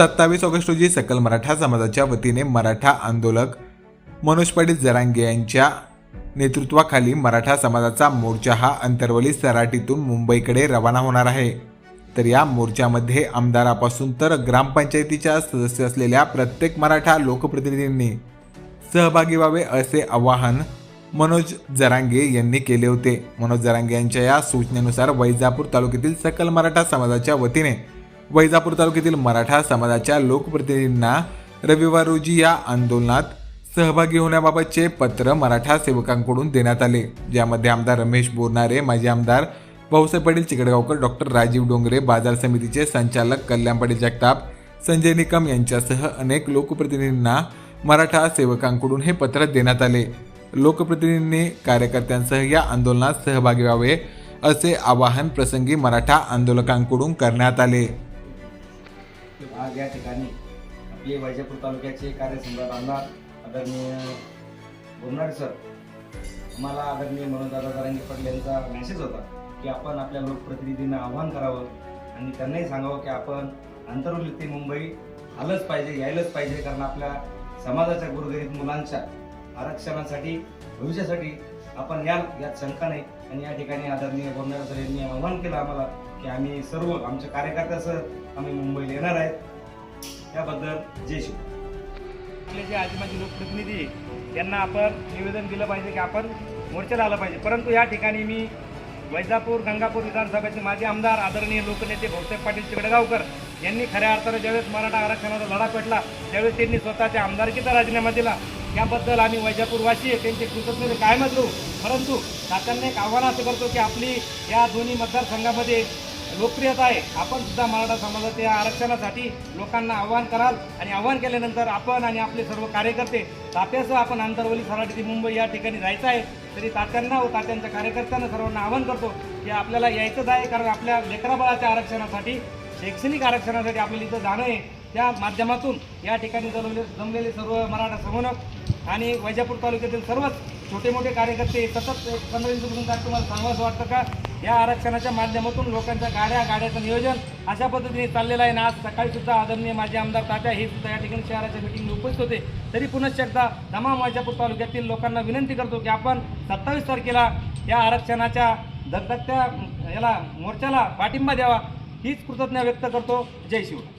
सत्तावीस ऑगस्ट रोजी सकल मराठा समाजाच्या वतीने मराठा आंदोलक मनोज पाटील जरांगे यांच्या नेतृत्वाखाली मराठा समाजाचा मोर्चा हा अंतरवली सराटीतून मुंबईकडे रवाना होणार आहे. तर या मोर्चामध्ये आमदारापासून तर ग्रामपंचायतीच्या सदस्य असलेल्या प्रत्येक मराठा लोकप्रतिनिधींनी सहभागी व्हावे असे आवाहन मनोज जरांगे यांनी केले होते. मनोज जरांगे यांच्या या सूचनेनुसार वैजापूर तालुक्यातील सकल मराठा समाजाच्या वतीने वैजापूर तालुक्यातील मराठा समाजाच्या लोकप्रतिनिधींना रविवार रोजी या आंदोलनात सहभागी होण्याबाबतचे पत्र मराठा सेवकांकडून देण्यात आले. ज्यामध्ये आमदार रमेश बोरनारे माजी आमदार भाऊसाहेब पाटील चिकडगावकर डॉक्टर राजीव डोंगरे बाजार समितीचे संचालक कल्याण पाटील जगताप संजय निकम यांच्यासह अनेक लोकप्रतिनिधींना मराठा सेवकांकडून हे पत्र देण्यात आले. लोकप्रतिनिधींनी कार्यकर्त्यांसह या आंदोलनात सहभागी व्हावे असे आवाहन प्रसंगी मराठा आंदोलकांकडून करण्यात आले. आज या ठिकाणी आपले वैजापूर तालुक्याचे कार्यसंघात आमदार आदरणीय बोरनारे सर. आम्हाला आदरणीय मनोजदादा जरांगे पटेल यांचा मेसेज होता की आपण आपल्या लोकप्रतिनिधींना आव्हान करावं आणि त्यांनाही सांगावं की आपण आंतरवली ते मुंबई आलंच पाहिजे यायलाच पाहिजे कारण आपल्या समाजाच्या गुरुगरीब मुलांच्या आरक्षणासाठी भविष्यासाठी आपण याल यात शंका नाही. आणि या ठिकाणी आदरणीय बोरनारे सर यांनी आव्हान केलं आम्हाला की आम्ही सर्व आमच्या कार्यकर्त्यासह आम्ही मुंबईला येणार आहेत. याबद्दल जय शिव. आपले जे आदिवासी लोकप्रतिनिधी आहे, यांना आपण निवेदन दिलं पाहिजे की आपण मोर्चाला आलं पाहिजे. परंतु या ठिकाणी मी वैजापूर गंगापूर विधानसभेचे माजी आमदार आदरणीय लोकनेते भाऊसाहेब पाटील चिकडगावकर यांनी खऱ्या अर्थानं ज्यावेळेस मराठा आरक्षणाचा लढा पेटला त्यावेळेस त्यांनी स्वतःच्या आमदारकीचा राजीनामा दिला. याबद्दल आम्ही वैजापूरवासी त्यांचे कृतज्ञते कायमच राहू. परंतु तात्यांना एक आव्हान असं करतो की आपली या दोन्ही मतदारसंघामध्ये लोकप्रियता आहे. आपण सुद्धा मराठा समाजात या आरक्षणासाठी लोकांना आव्हान कराल आणि आव्हान केल्यानंतर आपण आणि आपले सर्व कार्यकर्ते तात्यासह आपण आंतरवली सराटी ते मुंबई या ठिकाणी जायचं आहे. तरी तात्यांना व तात्यांच्या कार्यकर्त्यांना सर्वांना आव्हान करतो की आपल्याला यायचंच आहे कारण आपल्या लेकराबाळाच्या आरक्षणासाठी शैक्षणिक आरक्षणासाठी आपल्याला इथं जाणं आहे. त्या माध्यमातून या ठिकाणी जमले जमलेले सर्व मराठा समन्वयक आणि वैजापूर तालुक्यातील सर्वच छोटे मोठे कार्यकर्ते सतत पंधरा दिवसापासून काय तुम्हाला सांगावं वाटतं का? या आरक्षणाच्या माध्यमातून लोकांच्या गाड्या गाड्याचं नियोजन अशा पद्धतीने चाललेलं आहे. ना आज सकाळी सुद्धा आदरणीय माझे आमदार तात्या हे सुद्धा या ठिकाणी शहराच्या मिटिंगला उपस्थित होते. तरी पुनश्च एकदा तमाम वाजापूर तालुक्यातील लोकांना विनंती करतो की आपण सत्तावीस तारखेला या आरक्षणाच्या धगधगत्या याला मोर्चाला पाठिंबा द्यावा हीच कृतज्ञता व्यक्त करतो. जय शिवराय.